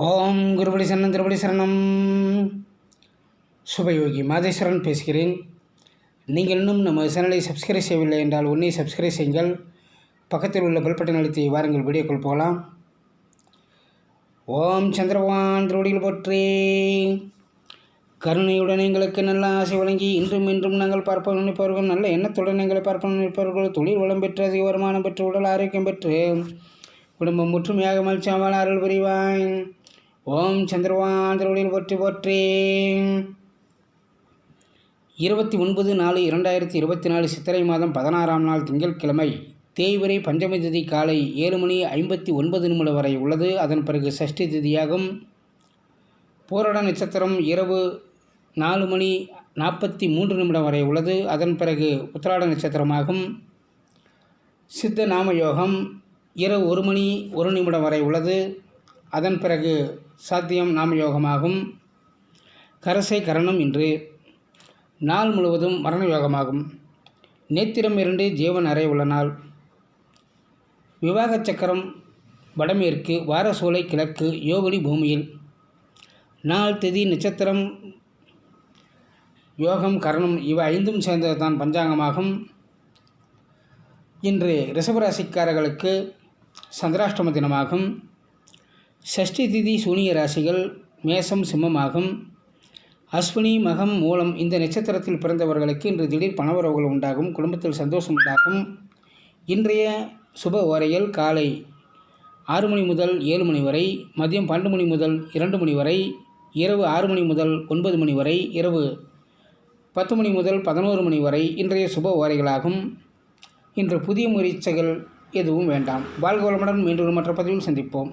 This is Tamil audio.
ஓம் குருபடி சரணம் திருபடி சரணம். சுபயோகி மாதேஸ்வரன் பேசுகிறேன். நீங்கள் இன்னும் நம்ம சேனலை சப்ஸ்கிரைப் செய்யவில்லை என்றால் உன்னை சப்ஸ்கிரைப் செய்யுங்கள். பக்கத்தில் உள்ள பெல் பட்டன் அழுத்தி வாருங்கள் வீடியோக்குள் போகலாம். ஓம் சந்திரபகவான் திருவடியில் போற்றி. கருணையுடன் எங்களுக்கு நல்ல ஆசை வழங்கி இன்றும் இன்றும் நாங்கள் பார்ப்போம் நினைப்பவர்கள் நல்ல எண்ணத்துடன் எங்களை பார்ப்போம் நினைப்பவர்கள். தொழில் வளம் பெற்று அதிக வருமானம் பெற்று உடல் ஆரோக்கியம் பெற்று குடும்பம் முற்றுமையாக மகிழ்ச்சியாமல் அருள் புரிவாய். ஓம் சந்திரவான் திருவடியில் போற்றி போற்றி. இருபத்தி ஒன்பது நாலு இரண்டாயிரத்தி இருபத்தி நாலு சித்திரை மாதம் பதினாறாம் நாள் திங்கட்கிழமை தேய்வரை பஞ்சமி திதி காலை ஏழு மணி ஐம்பத்தி ஒன்பது நிமிடம் வரை உள்ளது. அதன் பிறகு சஷ்டி திதியாகும். பூரட நட்சத்திரம் இரவு நாலு மணி நாற்பத்தி மூன்று நிமிடம் வரை உள்ளது. அதன் பிறகு உத்திராட நட்சத்திரமாகும். சித்த நாம யோகம் இரவு ஒரு மணி ஒரு நிமிடம் வரை உள்ளது. அதன் பிறகு சாத்தியம் நாம யோகமாகும் கரசை கரணம் இன்று நாள் முழுவதும் மரண யோகமாகும் நேத்திரம் இரண்டு ஜீவன் அறை உள்ள நாள் விவாக சக்கரம் வடமேற்கு வாரசோலை கிழக்கு யோகினி பூமியில். நாள் திதி நட்சத்திரம் யோகம் கரணம் இவை ஐந்தும் சேர்ந்ததுதான் பஞ்சாங்கமாகும். இன்று ரிஷபராசிக்காரர்களுக்கு சந்திராஷ்டம தினமாகும். சஷ்டி திதி சூனிய ராசிகள் மேசம் சிம்மமாகும். அஸ்வினி மகம் மூலம் இந்த நட்சத்திரத்தில் பிறந்தவர்களுக்கு இன்று திடீர் பணவரவுகள் உண்டாகும் குடும்பத்தில் சந்தோஷம் உண்டாகும். இன்றைய சுப ஓரையில் காலை ஆறு மணி முதல் ஏழு மணி வரை மதியம் பன்னெண்டு மணி முதல் இரண்டு மணி வரை இரவு ஆறு மணி முதல் ஒன்பது மணி வரை இரவு பத்து மணி முதல் பதினோரு மணி வரை இன்றைய சுப ஓரைகளாகும். இன்று புதிய முயற்சிகள் எதுவும் வேண்டாம். வாழ்க வளமுடன் மீண்டும் மற்ற பதிவில் சந்திப்போம்.